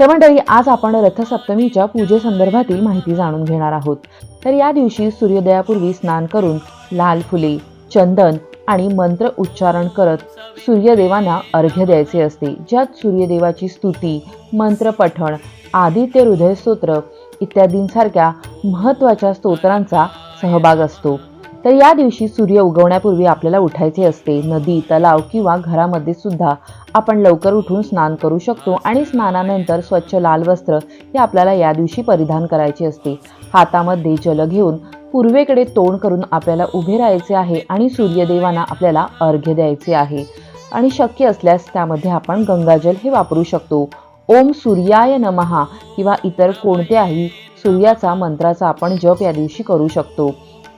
तर मंडळी आज आपण रथसप्तमीच्या पूजेसंदर्भातील माहिती जाणून घेणार आहोत. तर या दिवशी सूर्योदयापूर्वी स्नान करून लाल फुले चंदन आणि मंत्र उच्चारण करत सूर्यदेवांना अर्घ्य द्यायचे असते. ज्यात सूर्यदेवाची स्तुती मंत्रपठण आदित्य हृदय स्तोत्र इत्यादींसारख्या महत्त्वाच्या स्तोत्रांचा सहभाग असतो. तर या दिवशी सूर्य उगवण्यापूर्वी आपल्याला उठायचे असते. नदी तलाव किंवा घरामध्ये सुद्धा आपण लवकर उठून स्नान करू शकतो आणि स्नानानंतर स्वच्छ लाल वस्त्र हे आपल्याला या दिवशी परिधान करायचे असते. हातामध्ये जल घेऊन पूर्वेकडे तोंड करून आपल्याला उभे राहायचे आहे आणि सूर्यदेवांना आपल्याला अर्घ्य द्यायचे आहे. आणि शक्य असल्यास त्यामध्ये आपण गंगाजल हे वापरू शकतो. ओम सूर्याय नमहा किंवा इतर कोणत्याही सूर्याचा मंत्राचा आपण जप या दिवशी करू शकतो.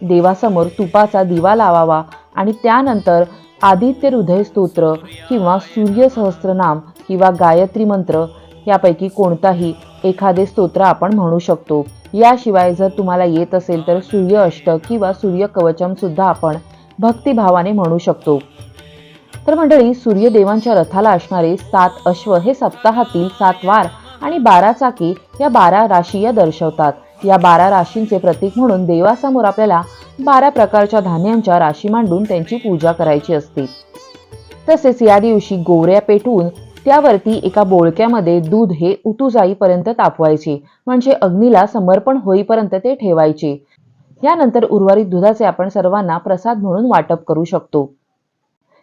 देवासमोर तुपाचा दिवा लावावा आणि त्यानंतर आदित्य हृदय स्तोत्र किंवा सूर्य सहस्त्रनाम किंवा गायत्री मंत्र यापैकी कोणताही एखादे स्तोत्र आपण म्हणू शकतो. याशिवाय जर तुम्हाला येत असेल तर सूर्य अष्टक किंवा सूर्य कवचम सुद्धा आपण भक्तिभावाने म्हणू शकतो. तर मंडळी सूर्यदेवांच्या रथाला असणारे सात अश्व हे सप्ताहातील सात वार आणि बारा चाकी या बारा राशी या दर्शवतात. या बारा राशींचे प्रतीक म्हणून देवासमोर आपल्याला बारा प्रकारच्या धान्यांच्या राशी मांडून त्यांची पूजा करायची असते. तसेच या दिवशी गोवऱ्या पेटवून त्यावरती एका बोळक्यामध्ये दूध हे उतू जाईपर्यंत तापवायचे म्हणजे अग्नीला समर्पण होईपर्यंत ते ठेवायचे. यानंतर उर्वरित दुधाचे आपण सर्वांना प्रसाद म्हणून वाटप करू शकतो.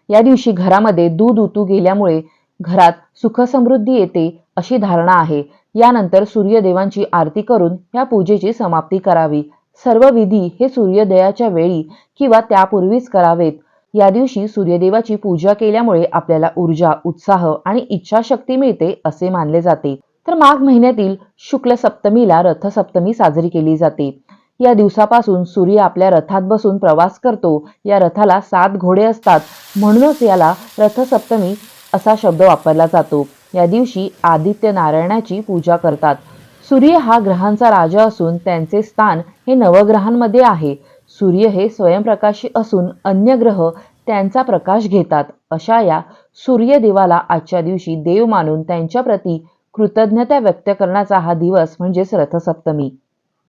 या दिवशी घरामध्ये दूध उतू गेल्यामुळे घरात सुखसमृद्धी येते अशी धारणा आहे. यानंतर सूर्यदेवांची आरती करून या पूजेची समाप्ती करावी. सर्व विधी हे सूर्योदयाच्या वेळी किंवा त्यापूर्वीच करावेत. या दिवशी सूर्यदेवाची पूजा केल्यामुळे आपल्याला ऊर्जा उत्साह आणि इच्छाशक्ती मिळते असे मानले जाते. तर माघ महिन्यातील शुक्ल सप्तमीला रथसप्तमी साजरी केली जाते. या दिवसापासून सूर्य आपल्या रथात बसून प्रवास करतो. या रथाला सात घोडे असतात. म्हणूनच याला रथसप्तमी असा शब्द वापरला जातो. या दिवशी आदित्य नारायणाची पूजा करतात. सूर्य हा ग्रहांचा राजा असून त्यांचे स्थान हे नवग्रहांमध्ये आहे. सूर्य हे स्वयंप्रकाशी असून अन्य ग्रह त्यांचा प्रकाश घेतात. अशा या सूर्यदेवाला आजच्या दिवशी देव मानून त्यांच्या प्रती कृतज्ञता व्यक्त करण्याचा हा दिवस म्हणजेच रथसप्तमी.